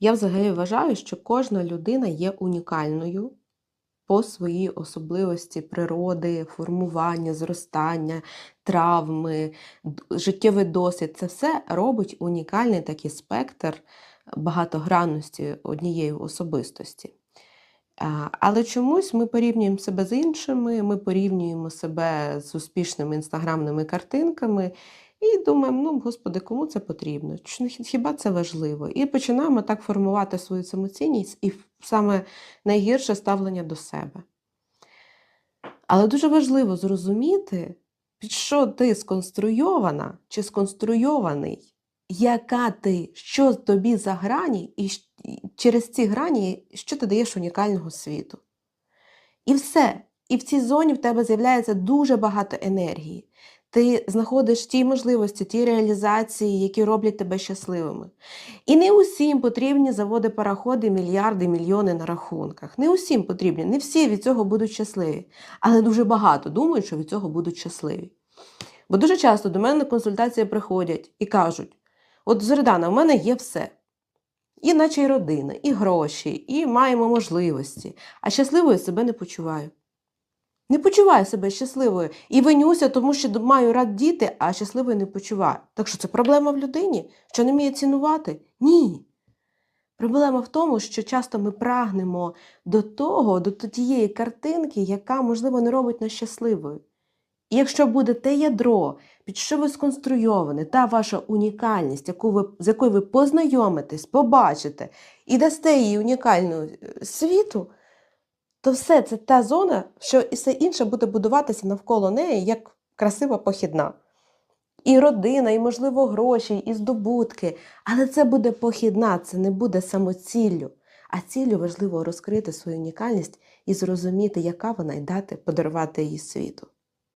Я взагалі вважаю, що кожна людина є унікальною по своїй особливості природи, формування, зростання, травми, життєвий досвід. Це все робить унікальний такий спектр багатогранності однієї особистості. Але чомусь ми порівнюємо себе з іншими, ми порівнюємо себе з успішними інстаграмними картинками і думаємо, ну, господи, кому це потрібно? Хіба це важливо? І починаємо так формувати свою самоцінність і саме найгірше ставлення до себе. Але дуже важливо зрозуміти, під що ти сконструйована чи сконструйований, яка ти, що тобі за грані, і через ці грані, що ти даєш унікального світу. І все. І в цій зоні в тебе з'являється дуже багато енергії. Ти знаходиш ті можливості, ті реалізації, які роблять тебе щасливими. І не усім потрібні заводи параходи, мільярди, мільйони на рахунках. Не усім потрібні, не всі від цього будуть щасливі. Але дуже багато думають, що від цього будуть щасливі. Бо дуже часто до мене на консультації приходять і кажуть: от Зордана, в мене є все. І наче і родина, і гроші, і маємо можливості. А щасливою себе не почуваю. Не почуваю себе щасливою і винюся, тому що маю рад діти, а щасливою не почуваю. Так що це проблема в людині, що не вміє цінувати? Ні. Проблема в тому, що часто ми прагнемо до того, до тієї картинки, яка, можливо, не робить нас щасливою. І якщо буде те ядро, під що ви сконструйоване, та ваша унікальність, яку ви, з якою ви познайомитесь, побачите і дасте їй унікальну е, світу, то все це та зона, що і все інше буде будуватися навколо неї як красива похідна. І родина, і, можливо, гроші, і здобутки. Але це буде похідна, це не буде самоціллю. А ціллю важливо розкрити свою унікальність і зрозуміти, яка вона, і дати, подарувати її світу.